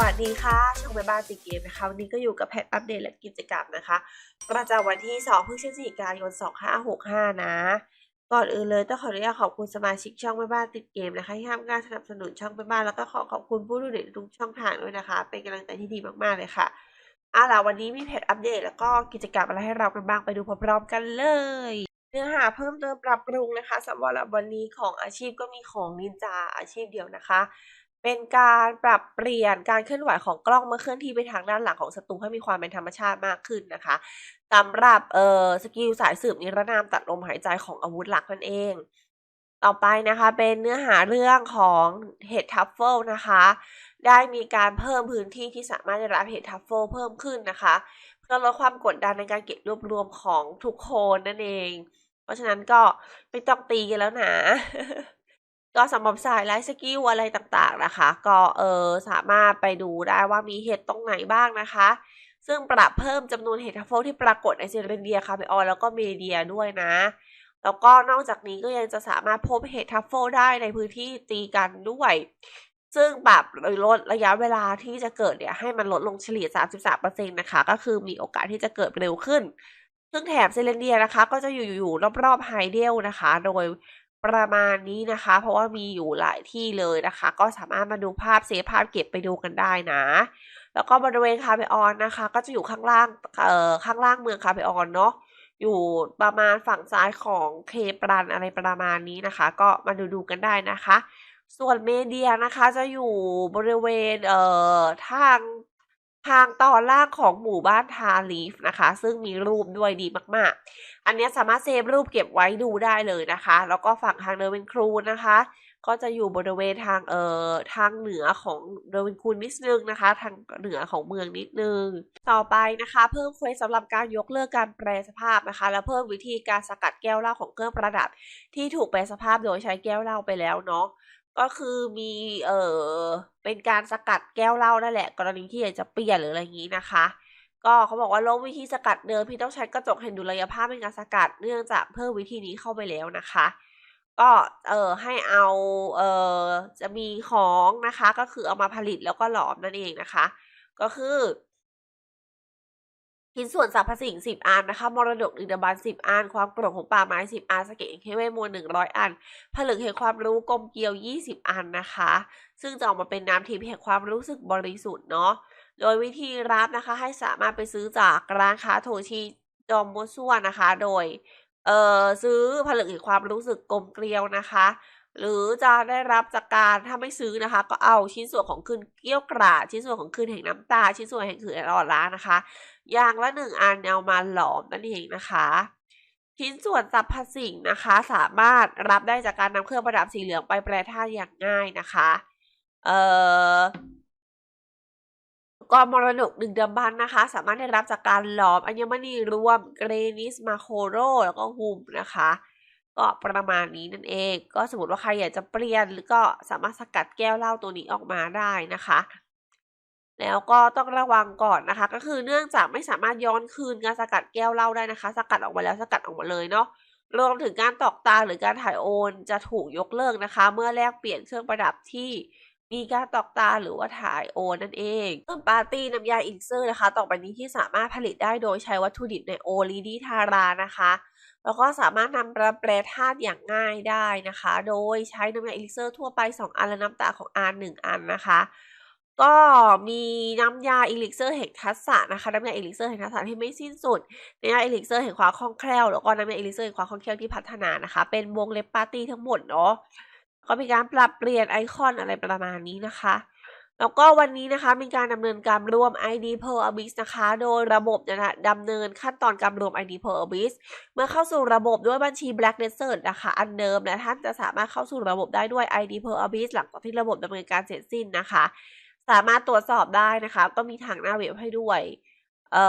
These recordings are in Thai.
วัสดีค่ะช่องแม่บ้านติเกมนะคะวันนี้ก็อยู่กับแพทอัปเดตและกิจกรรมนะคะประจำวันที่ 2 พฤศจิกายน 2565 นะ ก่อนอื่นเลยต้องขออนุญาตขอบคุณสมาชิกช่องแม่บ้านติดเกมนะคะที่ให้การสนับสนุนช่องแม่บ้านแล้วก็ขอขอบคุณผู้ดูเด็ทุกช่องทางด้วยนะคะ เป็นกำลังใจที่ดีมากๆเลยค่ะเอาล่ะวันนี้มีแพทอัปเดต แล้วก็กิจกรรมอะไรให้เรากันบ้างไปดูพร้อมๆกันเลยเนื้อหาเพิ่มเติมปรับปรุงนะคะสำหรับวันนี้ของอาชีพก็มีของนินจาอาชีพเดียวนะคะ เป็นการปรับเปลี่ยนการเคลื่อนไหวของกล้องเมื่อเคลื่อนที่ไปทางด้านหลังของศัตรูให้มีความเป็นธรรมชาติมากขึ้นนะคะสำหรับเอ่อสกิลสายสืบนิรนามตัดลมหายใจของอาวุธหลักนั่นเอง ต่อไปนะคะเป็นเนื้อหาเรื่องของเห็ดทัฟเฟิลนะคะ ได้มีการเพิ่มพื้นที่ที่สามารถได้รับเห็ดทัฟเฟิลเพิ่มขึ้นนะคะ เพื่อลดความกดดันในการเก็บรวบรวมของทุกคนนั่นเอง เพราะฉะนั้นก็ไม่ต้องตีกันแล้วนะ ก็สำหรับสายไลฟ์สกิลอะไรต่างๆนะคะ ก็เออสามารถไปดูได้ว่ามีเห็ดตรงไหนบ้างนะคะ ซึ่งปรับเพิ่มจำนวนเห็ดทัฟเฟิลที่ปรากฏในเซเรนเดียคาเมออนแล้วก็เมเดียด้วยนะ แล้วก็นอกจากนี้ก็ยังจะสามารถพบเห็ดทัฟเฟิลได้ในพื้นที่ตีกันด้วย ซึ่งปรับลดระยะเวลาที่จะเกิดเนี่ยให้มันลดลงเฉลี่ย 33%นะคะ ก็คือมีโอกาสที่จะเกิดเร็วขึ้นซึ่งแถบเซเลนเดียนะคะ ก็จะอยู่อยู่รอบๆไฮเดลนะคะ โดย ประมาณนี้นะคะ เพราะว่ามีอยู่หลายที่เลยนะคะ ก็สามารถมาดูภาพเซฟภาพเก็บไปดูกันได้นะ แล้วก็บริเวณคาเมออนนะคะ ก็จะอยู่ข้างล่างเอ่อข้างล่างเมืองคาเมออนเนาะอยู่ประมาณฝั่งซ้ายของเคปรันอะไรประมาณนี้นะคะ ก็มาดูดูกันได้นะคะ ส่วนเมเดียนะคะจะอยู่บริเวณเอ่อทาง ทางตอนล่างของหมู่บ้านทาลีฟนะคะ ซึ่งมีรูปด้วยดีมากๆ อันนี้สามารถเซฟรูปเก็บไว้ดูได้เลยนะคะ แล้วก็ฝั่งทางเดวินครูนะคะ ก็จะอยู่บริเวณทางเอ่อทางเหนือของเดวินคูนนิดนึงนะคะ ทางเหนือของเมืองนิดนึง ต่อไปนะคะเพิ่มเควสสำหรับการยกเลิกการแปลสภาพนะคะ แล้วเพิ่มวิธีการสกัดแก้วเหล้าของเครื่องประดับ ที่ถูกแปลสภาพโดยใช้แก้วเหล้าไปแล้วเนาะ ก็คือมีเออเป็นการสกัดแก้วเหล้านั่นแหละ กรณีที่อยากจะเปลี่ยนหรืออะไรอย่างนี้นะคะ ก็เขาบอกว่าลบวิธีสกัดเดิมพี่ต้องใช้กระจกเห็นดุลยภาพในการสกัดเนื่องจากเพิ่มวิธีนี้เข้าไปแล้วนะคะ ก็เออให้เอาเออจะมีของนะคะ ก็คือเอามาผลิตแล้วก็หลอมนั่นเองนะคะ ก็คือ ชิ้นส่วนสรรพสิ่งสิบอันนะคะ มรดกดึกดบรรพ์สิบอัน ความโปร่งของป่าไม้สิบอันสเก็ตเคเวมวลหนึ่งร้อยอัน ผลึกแห่งความรู้กลมเกลียวยี่สิบอันนะคะ ซึ่งจะออกมาเป็นน้ำทิพย์แห่งความรู้สึกบริสุทธิ์เนาะ โดยวิธีรับนะคะให้สามารถไปซื้อจากร้านค้าโทชิจอมมัวซั่วนะคะ โดย เอ่อซื้อผลึกแห่งความรู้สึกกลมเกลียวนะคะ หรือจะได้รับจากการถ้าไม่ซื้อนะคะ ก็เอาชิ้นส่วนของคืนเกี้ยวกราดชิ้นส่วนของคืนแห่งน้ำตา ชิ้นส่วนแห่งคืนอ่อนล้านะคะ อย่างละหนึ่งอันเอามาหลอมนั่นเองนะคะชิ้นส่วนสรรพสิ่งนะคะ สามารถรับได้จากการนำเครื่องประดับสีเหลืองไปแปรธาตุอย่างง่ายนะคะเอ่อก็มรดกดึกดำบรรพ์นนะคะ สามารถได้รับจากการหลอมอัญมณีรวมเกรนิสมาโคโรแล้วก็ฮูมนะคะ ก็ประมาณนี้นั่นเอง ก็สมมติว่าใครอยากจะเปลี่ยนหรือก็สามารถสกัดแก้วเหล้าตัวนี้ออกมาได้นะคะ แล้วก็ต้องระวังก่อนนะคะ ก็คือเนื่องจากไม่สามารถย้อนคืนการสกัดแก้วเหล้าได้นะคะ สกัดออกมาแล้วสกัดออกมาเลยเนาะรวมถึงการตอกตาหรือการถ่ายโอนจะถูกยกเลิกนะคะ เมื่อแลกเปลี่ยนเครื่องประดับที่มีการตอกตาหรือว่าถ่ายโอนนั่นเองเพิ่มปาร์ตี้น้ำยาอินเซอร์นะคะ ต่อไปนี้ที่สามารถผลิตได้โดยใช้วัตถุดิบในโอลีดีทารานะคะ แล้วก็สามารถนำมาแปรธาตุอย่างง่ายได้นะคะ โดยใช้น้ำยาอินเซอร์ทั่วไป 2 อันและน้ำตาของอาร์หนึ่งอันนะคะ ก็มีน้ำยาอิลิเซอร์แห่งทักษะนะคะ น้ำยาอิลิเซอร์แห่งทักษะที่ไม่สิ้นสุด น้ำยาอิลิเซอร์แห่งความคล่องแคล่ว แล้วก็น้ำยาอิลิเซอร์แห่งความคล่องแคล่วที่พัฒนานะคะ เป็นวงเล็บปาร์ตี้ทั้งหมดเนาะ ก็มีการปรับเปลี่ยนไอคอนอะไรประมาณนี้นะคะ แล้วก็วันนี้นะคะมีการดำเนินการรวม ID Per Abyss นะคะ โดยระบบนะคะดำเนินขั้นตอนการรวม ID Per Abyss เมื่อเข้าสู่ระบบด้วยบัญชี Black Desert นะคะอันเดิมและท่านจะสามารถเข้าสู่ระบบได้ด้วย ID Per Abyss หลังจากที่ระบบดำเนินการเสร็จสิ้นนะคะ สามารถตรวจสอบได้นะคะ ก็มีทางหน้าเว็บให้ด้วยเอ่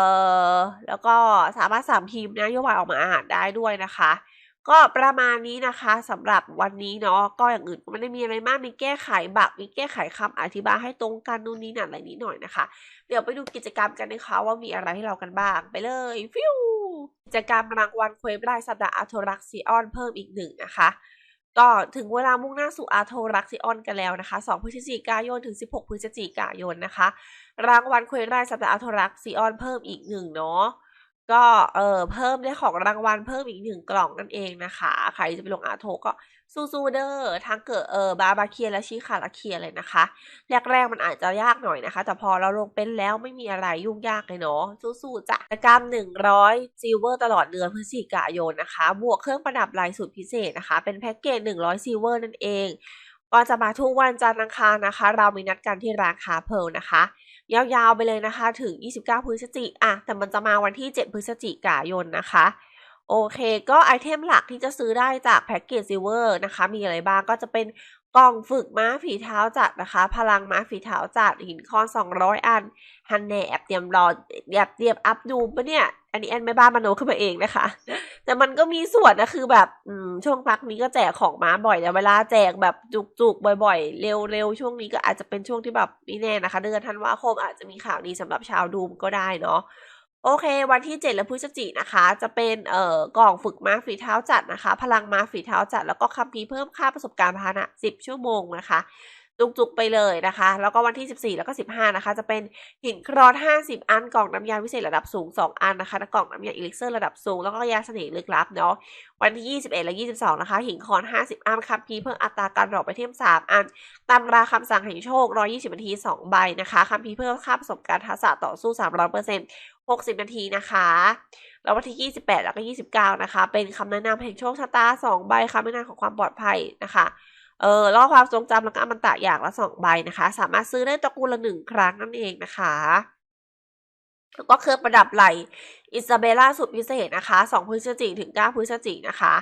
อแล้วก็สามารถสามพิมพ์นโยบายออกมาอ่านได้ด้วยนะคะ ก็ประมาณนี้นะคะสำหรับวันนี้เนาะก็อย่างอื่นก็ไม่ได้มีอะไรมากมีแก้ไขบักมีแก้ไขคำอธิบายให้ตรงกันนู่นนี่นั่นอะไรนิดหน่อยนะคะ เดี๋ยวไปดูกิจกรรมกันนะคะว่ามีอะไรให้เรากันบ้างไปเลยฟิวกิจกรรมรางวัลเควฟรายสัปดาห์อัโทรักซิออนเพิ่มอีกหนึ่งนะคะก็ถึงเวลามุ่งหน้าสู่อาโทรักซิออนกันแล้วนะคะ 2 พฤศจิกายนถึง 16 พฤศจิกายนนะคะ รางวัลควยไร่สัปดาห์อาโทรักซิออนเพิ่มอีกหนึ่งเนาะ ก็เออเพิ่มได้ของรางวัลเพิ่มอีกหนึ่งกล่องนั่นเองนะคะ ใครจะไปลงอาโทก็สู้ๆเด้อทั้งเกิดเออบาบาเคียและชิคาราเคียเลยนะคะ แรกๆมันอาจจะยากหน่อยนะคะ แต่พอเราลงเป็นแล้วไม่มีอะไรยุ่งยากเลยเนาะสู้ๆจ้ะกิจกรรม100ซิลเวอร์ตลอดเดือนพฤศจิกายนนะคะ บวกเครื่องประดับลายสุดพิเศษนะคะ เป็นแพ็กเกจ100ซิลเวอร์นั่นเองก็จะมาทุกวันจันทร์อังคารนะคะ เรามีนัดกันที่ร้านคาเพลนะคะ ยาวๆไปเลยนะคะ ถึง 29 พฤศจิกอะแต่มันจะมาวันที่ 7 พฤศจิกายนนะคะ โอเค ก็ไอเทมหลักที่จะซื้อได้จากแพ็กเกจซิเวอร์นะคะ มีอะไรบ้างก็จะเป็น กล่องฝึกม้าฝีเท้าจัดนะคะ พลังม้าฝีเท้าจัดหินคอน200 อันฮันแนแอบเตรียมรอแอบเตรียมอัพดูปะเนี่ย อันนี้แอนไม่บ้านมโนขึ้นมาเองนะคะ แต่มันก็มีส่วนนะคือแบบอืมช่วงพักนี้ก็แจกของม้าบ่อยแต่เวลาแจกแบบจุกๆบ่อยๆ เร็วๆ ช่วงนี้ก็อาจจะเป็นช่วงที่แบบไม่แน่นะคะ เดือนธันวาคมอาจจะมีข่าวดีสำหรับชาวดูมก็ได้เนาะ โอเค วันที่ 7 และพฤศจิกนะคะ จะเป็นเอ่อกล่องฝึกม้าฝีเท้าจัดนะคะ พลังม้าฝีเท้าจัด แล้วก็คัมภีร์เพิ่มค่าประสบการณ์พาหนะ 10 ชั่วโมงนะคะจุกๆไปเลยนะคะ แล้วก็วันที่ 14 แล้วก็ 15 นะคะ จะเป็นหินครอส50 อัน กล่องน้ำยาวิเศษระดับสูง 2 อันนะคะและกล่องน้ำยาอิลิกเซอร์ระดับสูง แล้วก็ยาเสน่ห์ลึกลับเนาะ วันที่ 21 และ 22 นะคะ หินคอน 50 อันคัมภีร์เพิ่มอัตราการดรอปไปเทียม 3 อันตำราคำสั่งแห่งโชค 120 นาที 2 ใบนะคะคัมภีร์เพิ่มค่าประสบการณ์ทักษะต่อสู้ 300% 60 นาทีนะคะแล้ววันที่ 28 แล้วก็ 29 นะคะ เป็นคำแนะนำแห่งโชคชะตา 2 ใบคำแนะนำของความปลอดภัยนะคะเออล่อความทรงจำแล้วก็อมตะอย่างละ 2 ใบนะคะ สามารถซื้อได้ตระกูลละ1ครั้งนั่นเองนะคะแล้วก็เครื่องประดับไหลอิซาเบล่าสุดพิเศษนะคะ 2 พฤศจิกถึง 9 พฤศจิกนะคะ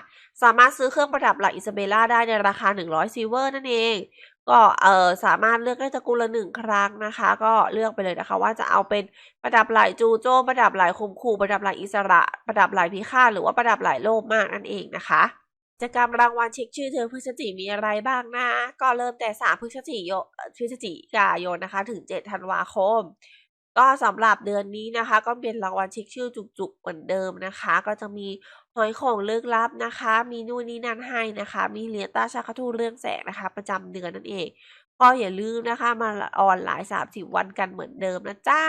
สามารถซื้อเครื่องประดับไหลอิซาเบล่าได้ในราคา 100 ซิลเวอร์นั่นเอง ก็เออสามารถเลือกได้ตระกูลละหนึ่งครั้งนะคะ ก็เลือกไปเลยนะคะ ว่าจะเอาเป็นประดับไหลจูโจ้ประดับไหลคมคู่ประดับไหลอิสระ ประดับไหลพิฆาตหรือว่าประดับไหลโลภมากนั่นเองนะคะกิจกรรมรางวัลเช็คชื่อเธอพฤศจิมีอะไรบ้างนะ ก็เริ่มแต่ 3 พฤศจิกายนพฤศจิกายนนะคะ ถึง 7 ธันวาคม ก็สำหรับเดือนนี้นะคะ ก็เป็นรางวัลเช็คชื่อจุกๆเหมือนเดิมนะคะ ก็จะมี หอยของเลือกลับนะคะ มีนู่นนี่นั่นให้นะคะ มีเหรียญตาชาคาทูเรื่องแสงนะคะ ประจำเดือนนั่นเอง ก็อย่าลืมนะคะ มาออนไลน์30วันกันเหมือนเดิมนะจ้า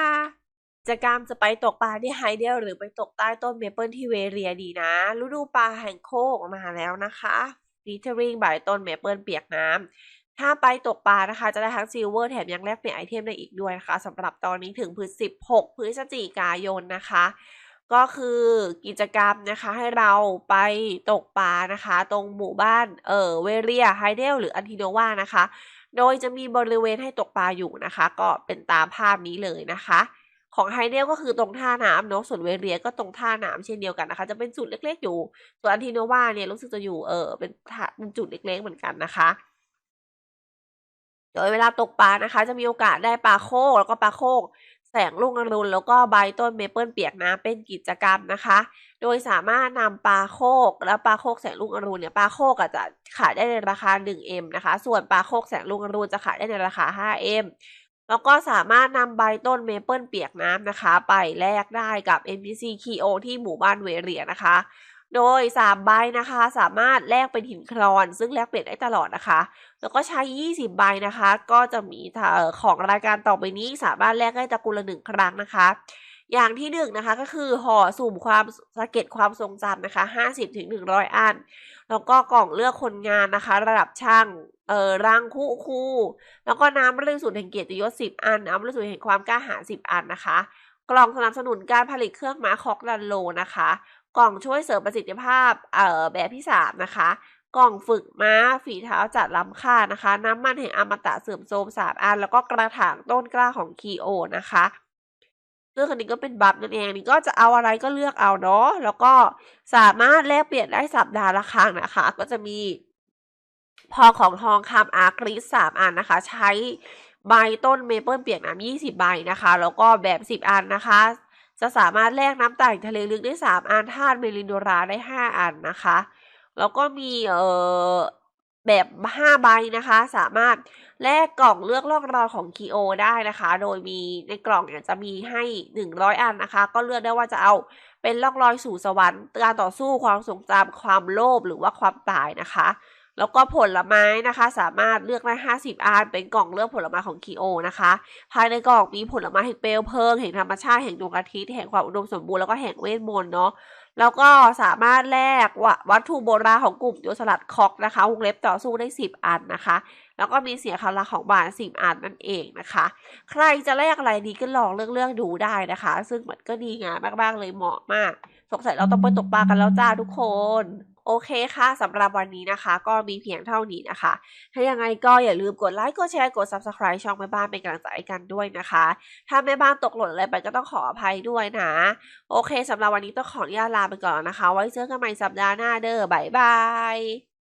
กิจกรรมจะไปตกปลาที่ไฮเดลหรือไปตกใต้ต้นเมเปิลที่เวเรียดีนะ ฤดูปลาแห่งโคกมาแล้วนะคะฟีเจอริงบายต้นเมเปิลเปียกน้ำถ้าไปตกปลานะคะ จะได้ทั้งซิลเวอร์แถมยังแลกเปลี่ยนไอเทมได้อีกด้วยนะคะสำหรับตอนนี้ถึงพฤษ16พฤศจิกายนนะคะ ก็คือกิจกรรมนะคะให้เราไปตกปลานะคะ ตรงหมู่บ้านเออเวเรียไฮเดลหรืออันทิโนวานะคะ โดยจะมีบริเวณให้ตกปลาอยู่นะคะ ก็เป็นตามภาพนี้เลยนะคะ ของไฮเดลก็คือตรงท่าน้ำเนาะส่วนเวเรียก็ตรงท่าน้ำเช่นเดียวกันนะคะ จะเป็นจุดเล็กๆ อยู่ ส่วนอันทิโนวาเนี่ยรู้สึกจะอยู่เออเป็นเป็นจุดเล็กๆเหมือนกันนะคะโดยเวลาตกปลานะคะ จะมีโอกาสได้ปลาโคกแล้วก็ปลาโคก แสงลูกอรุณแล้วก็ใบต้นเมเปิลเปียกน้ำเป็นกิจกรรมนะคะ โดยสามารถนำปลาโคกและปลาโคกแสงลูกอรุณเนี่ยปลาโคกอาจจะขายได้ในราคา 1M นะคะ ส่วนปลาโคกแสงลูกอรุณจะขายได้ในราคา 5M แล้วก็สามารถนำใบต้นเมเปิลเปียกน้ำนะคะ ไปแลกได้กับ NPC KO ที่หมู่บ้านเวเรียนะคะ โดย3ใบนะคะ สามารถแลกเป็นหินครอน ซึ่งแลกเปลี่ยนได้ตลอดนะคะ แล้วก็ใช้ 20 ใบนะคะ ก็จะมีของรายการต่อไปนี้สามารถแลกได้ตะกูลละหนึ่งครั้งนะคะ อย่างที่หนึ่งนะคะก็คือห่อสุ่มความสะเก็ดความทรงจำนะคะ 50ถึง100 อัน แล้วก็กล่องเลือกคนงานนะคะ ระดับช่างเอ่อรังคู่คู่ แล้วก็น้ำบริสุทธิ์แห่งเกียรติยศ10 อัน น้ำบริสุทธิ์แห่งความกล้าหาญ10 อันนะคะ กล่องสนับสนุนการผลิตเครื่องม้าคอกดันโลนะคะ กล่องช่วยเสริมประสิทธิภาพเอ่อแบบที่ 3 นะคะ กล่องฝึกม้าฝีเท้าจัดล้ำค่านะคะ น้ำมันแห่งอมตะเสื่อมโทรมสามอัน แล้วก็กระถางต้นกล้าของคีโอนะคะซึ่อันนี้ก็เป็นบัฟนั่นเองนี่ก็จะเอาอะไรก็เลือกเอาเนาะแล้วก็สามารถแลกเปลี่ยนได้สัปดาห์ละครั้งนะคะ ก็จะมี พอของทองคำอาร์คริสสามอันนะคะ ใช้ใบต้นเมเปิลเปียกน้ำยี่สิบใบนะคะ แล้วก็แบบสิบอันนะคะ จะสามารถแลกน้ำตาลทะเลลึกได้สามอันธาตุเมลินโดราได้ห้าอันนะคะ แล้วก็มีเอ่อแบบห้าใบนะคะ สามารถแลกกล่องเลือกล่องรอยของคีโอได้นะคะ โดยมีในกล่องเนี่ยจะมีให้หนึ่งร้อยอันนะคะ ก็เลือกได้ว่าจะเอาเป็นล่องรอยสู่สวรรค์การต่อสู้ความทรงจำความโลภหรือว่าความตายนะคะ แล้วก็ผลไม้นะคะ สามารถเลือกได้ 50 อันเป็นกล่องเลือกผลไม้ของคีโอนะคะ ภายในกล่องมีผลไม้แห่งเปลวเพลิงแห่งธรรมชาติแห่งดวงอาทิตย์แห่งความอุดมสมบูรณ์แล้วก็แห่งเวทมนต์เนาะแล้วก็สามารถแลกวัตถุโบราณของกลุ่มโจรสลัดคอกนะคะวงเล็บต่อสู้ได้ 10 อันนะคะ แล้วก็มีเสียคำราของบาทสิบอันนั่นเองนะคะ ใครจะแลกอะไรดีก็ลองเลือกเลือกดูได้นะคะ ซึ่งมันก็ดีงามมากๆเลยเหมาะมาก สงสัยเราต้องไปตกปลากันแล้วจ้าทุกคน โอเคค่ะสำหรับวันนี้นะคะ ก็มีเพียงเท่านี้นะคะ ถ้ายังไงก็อย่าลืมกดไลค์กดแชร์กด subscribe ช่องแม่บ้านเป็นกำลังใจกันด้วยนะคะ ถ้าแม่บ้านตกหล่นอะไรไปก็ต้องขออภัยด้วยนะ โอเคสำหรับวันนี้ต้องขออนุญาตลาไปก่อนนะคะ ไว้เจอกันใหม่สัปดาห์หน้าเด้อบ๊ายบาย